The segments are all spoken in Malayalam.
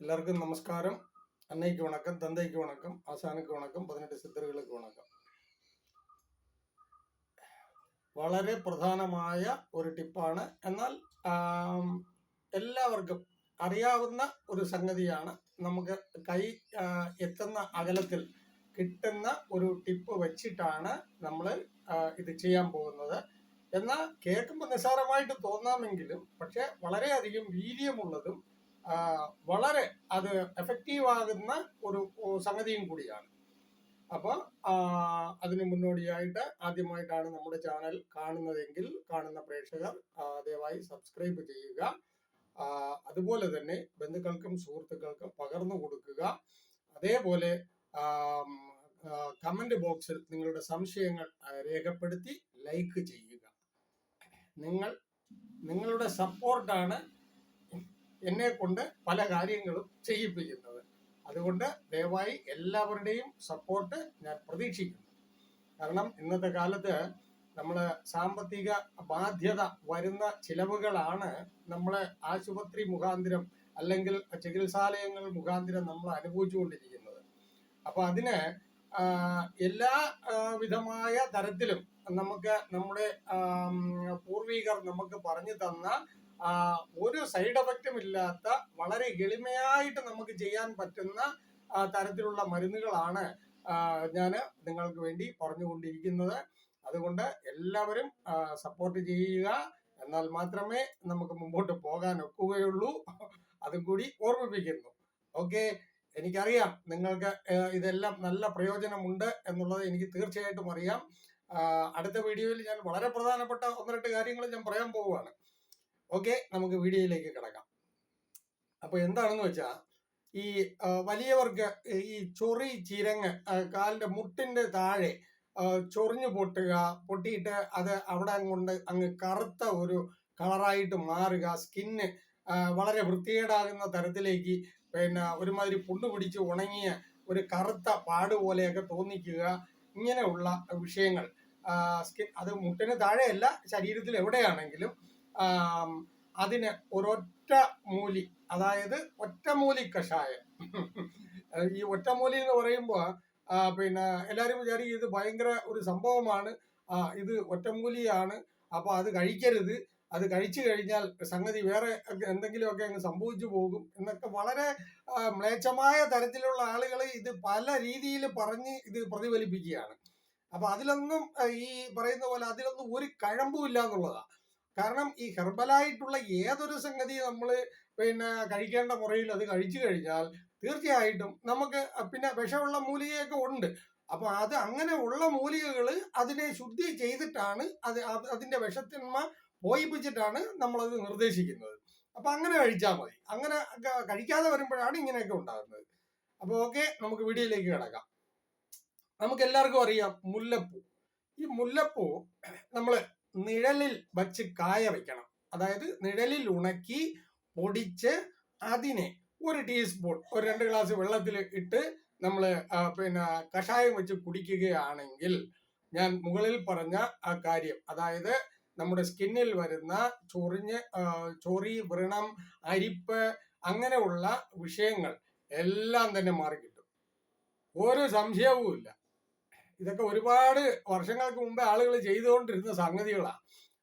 എല്ലാവർക്കും നമസ്കാരം. അന്നയ്ക്ക് വണക്കം தந்தைக்கு വണക്കം ആശാനയ്ക്ക് വണക്കം പതിനെട്ട് സിദ്ധറുകൾക്ക് വണക്കം. വളരെ പ്രധാനമായ ഒരു ടിപ്പാണ്. എന്നാൽ എല്ലാവർക്കും അറിയാവുന്ന ഒരു സംഗതിയാണ് നമുക്ക് കൈ എത്തുന്ന അകലത്തിൽ കിട്ടുന്ന ഒരു ടിപ്പ് വെച്ചിട്ടാണ് നമ്മൾ ഇത് ചെയ്യാൻ പോകുന്നത്. എന്നാൽ കേൾക്കുമ്പോൾ നിസ്സാരമായിട്ട് തോന്നാമെങ്കിലും പക്ഷെ വളരെയധികം വീര്യമുള്ളതും വളരെ അത് എഫക്റ്റീവ് ആകുന്ന ഒരു സംഗതിയും കൂടിയാണ്. അപ്പോൾ അതിന് മുന്നോടിയായിട്ട് ആദ്യമായിട്ടാണ് നമ്മുടെ ചാനൽ കാണുന്നതെങ്കിൽ കാണുന്ന പ്രേക്ഷകർ ദയവായി സബ്സ്ക്രൈബ് ചെയ്യുക. അതുപോലെ തന്നെ ബന്ധുക്കൾക്കും സുഹൃത്തുക്കൾക്കും പകർന്നു കൊടുക്കുക. അതേപോലെ കമന്റ് ബോക്സിൽ നിങ്ങളുടെ സംശയങ്ങൾ രേഖപ്പെടുത്തി ലൈക്ക് ചെയ്യുക. നിങ്ങൾ നിങ്ങളുടെ സപ്പോർട്ടാണ് എന്നെ കൊണ്ട് പല കാര്യങ്ങളും ചെയ്യിപ്പിക്കുന്നത്. അതുകൊണ്ട് ദയവായി എല്ലാവരുടെയും സപ്പോർട്ട് ഞാൻ പ്രതീക്ഷിക്കുന്നു. കാരണം ഇന്നത്തെ കാലത്ത് നമ്മൾ സാമ്പത്തിക ബാധ്യത വരുന്ന ചിലവുകളാണ് നമ്മൾ ആശുപത്രി മുഖാന്തിരം അല്ലെങ്കിൽ ചികിത്സാലയങ്ങൾ മുഖാന്തിരം നമ്മൾ അനുഭവിച്ചുകൊണ്ടിരിക്കുന്നത്. അപ്പൊ അതിന് എല്ലാ വിധമായ തരത്തിലും നമുക്ക് നമ്മുടെ പൂർവികർ നമുക്ക് പറഞ്ഞു തന്ന ഒരു സൈഡ് എഫക്റ്റും ഇല്ലാത്ത വളരെ എളിമയായിട്ട് നമുക്ക് ചെയ്യാൻ പറ്റുന്ന തരത്തിലുള്ള മരുന്നുകളാണ് ഞാൻ നിങ്ങൾക്ക് വേണ്ടി പറഞ്ഞുകൊണ്ടിരിക്കുന്നത്. അതുകൊണ്ട് എല്ലാവരും സപ്പോർട്ട് ചെയ്യുക. എന്നാൽ മാത്രമേ നമുക്ക് മുമ്പോട്ട് പോകാൻ ഒക്കുകയുള്ളൂ. അതും കൂടി ഓർമ്മിപ്പിക്കുന്നു. ഓക്കെ? എനിക്കറിയാം നിങ്ങൾക്ക് ഇതെല്ലാം നല്ല പ്രയോജനമുണ്ട് എന്നുള്ളത് എനിക്ക് തീർച്ചയായിട്ടും അറിയാം. അടുത്ത വീഡിയോയിൽ ഞാൻ വളരെ പ്രധാനപ്പെട്ട ഒന്ന് രണ്ട് കാര്യങ്ങൾ ഞാൻ പറയാൻ പോവുകയാണ്. ഓക്കെ നമുക്ക് വീഡിയോയിലേക്ക് കിടക്കാം. അപ്പോൾ എന്താണെന്ന് വെച്ചാൽ ഈ വലിയവർക്ക് ഈ ചൊറി ചിരങ്ങ് കാലിന്റെ മുട്ടിന്റെ താഴെ ചൊറിഞ്ഞു പൊട്ടുക പൊട്ടിയിട്ട് അത് അവിടെ കൊണ്ട് അങ്ങ് കറുത്ത ഒരു കളറായിട്ട് മാറുക സ്കിന്ന് വളരെ വൃത്തികേടാകുന്ന തരത്തിലേക്ക് പിന്നെ ഒരുമാതിരി പുണ്ണു പിടിച്ച് ഉണങ്ങിയ ഒരു കറുത്ത പാട് പോലെയൊക്കെ തോന്നിക്കുക ഇങ്ങനെയുള്ള വിഷയങ്ങൾ. സ്കിൻ അത് മുട്ടിന് താഴെയല്ല ശരീരത്തിൽ എവിടെയാണെങ്കിലും അതിന് ഒരൊറ്റ മൂലി അതായത് ഒറ്റമൂലി കഷായം. ഈ ഒറ്റമൂലി എന്ന് പറയുമ്പോൾ പിന്നെ എല്ലാവരും വിചാരിക്കും ഇത് ഭയങ്കര ഒരു സംഭവമാണ്. ഇത് ഒറ്റമൂലിയാണ് അപ്പോൾ അത് കഴിക്കരുത്. അത് കഴിച്ചു കഴിഞ്ഞാൽ സംഗതി വേറെ എന്തെങ്കിലുമൊക്കെ അങ്ങ് സംഭവിച്ചു പോകും എന്നൊക്കെ വളരെ മ്ലേച്ഛമായ തരത്തിലുള്ള ആളുകൾ ഇത് പല രീതിയിൽ പറഞ്ഞ് ഇത് പ്രതിഫലിപ്പിക്കുകയാണ്. അപ്പൊ അതിലൊന്നും ഈ പറയുന്ന പോലെ അതിലൊന്നും ഒരു കഴമ്പും ഇല്ല എന്നുള്ളതാണ് കാരണം ഈ ഹെർബലായിട്ടുള്ള ഏതൊരു സംഗതി നമ്മൾ പിന്നെ കഴിക്കേണ്ട മുറയിൽ അത് കഴിച്ചു കഴിഞ്ഞാൽ തീർച്ചയായിട്ടും നമുക്ക് പിന്നെ വിഷമുള്ള മൂലികയൊക്കെ ഉണ്ട്. അപ്പൊ അത് അങ്ങനെ ഉള്ള മൂലികകൾ അതിനെ ശുദ്ധി ചെയ്തിട്ടാണ് അത് അത് അതിന്റെ വിഷത്തിന്മ പോയിപ്പിച്ചിട്ടാണ് നമ്മളത് നിർദ്ദേശിക്കുന്നത്. അപ്പൊ അങ്ങനെ കഴിച്ചാൽ മതി. അങ്ങനെ കഴിക്കാതെ വരുമ്പോഴാണ് ഇങ്ങനെയൊക്കെ ഉണ്ടാകുന്നത്. അപ്പൊ ഓക്കെ നമുക്ക് വീഡിയോയിലേക്ക് കിടക്കാം. നമുക്ക് എല്ലാവർക്കും അറിയാം മുല്ലപ്പൂ. ഈ മുല്ലപ്പൂ നമ്മൾ നിഴലിൽ വച്ച് കായ വയ്ക്കണം അതായത് നിഴലിൽ ഉണക്കി പൊടിച്ച് അതിനെ ഒരു ടീസ്പൂൺ ഒരു രണ്ട് ഗ്ലാസ് വെള്ളത്തിൽ ഇട്ട് നമ്മൾ പിന്നെ കഷായം വെച്ച് കുടിക്കുകയാണെങ്കിൽ ഞാൻ മുകളിൽ പറഞ്ഞ ആ കാര്യം അതായത് നമ്മുടെ സ്കിന്നിൽ വരുന്ന ചൊറിഞ്ഞ് ചൊറി വ്രണം അരിപ്പ് അങ്ങനെയുള്ള വിഷയങ്ങൾ എല്ലാം തന്നെ മാറിക്കിട്ടും. ഒരു സംശയവും ഇല്ല ഇതൊക്കെ ഒരുപാട് വർഷങ്ങൾക്ക് മുമ്പേ ആളുകൾ ചെയ്തുകൊണ്ടിരുന്ന സംഗതികളാണ്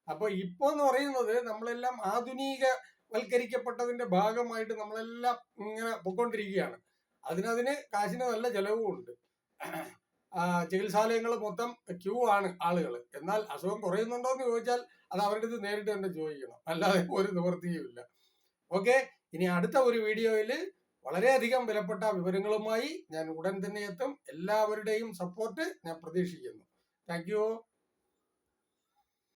അപ്പൊ ഇപ്പൊ എന്ന് പറയുന്നത് നമ്മളെല്ലാം ആധുനിക വൽക്കരിക്കപ്പെട്ടതിന്റെ ഭാഗമായിട്ട് നമ്മളെല്ലാം ഇങ്ങനെ പൊയ്ക്കൊണ്ടിരിക്കുകയാണ്. അതിനതിന് കാശിന് നല്ല ചെലവും ഉണ്ട് ചികിത്സാലയങ്ങൾ മൊത്തം ക്യൂ ആണ് ആളുകൾ എന്നാൽ അസുഖം കുറയുന്നുണ്ടോ എന്ന് ചോദിച്ചാൽ അത് അവരുടെ അടുത്ത് നേരിട്ട് തന്നെ ചോദിക്കണം. അല്ലാതെ ഒരു നിവൃത്തിയുമില്ല ഓക്കെ ഇനി അടുത്ത ഒരു വീഡിയോയിൽ വളരെയധികം വിലപ്പെട്ട വിവരങ്ങളുമായി ഞാൻ ഉടൻ തന്നെ എത്തും. എല്ലാവരുടെയും സപ്പോർട്ട് ഞാൻ പ്രതീക്ഷിക്കുന്നു. താങ്ക്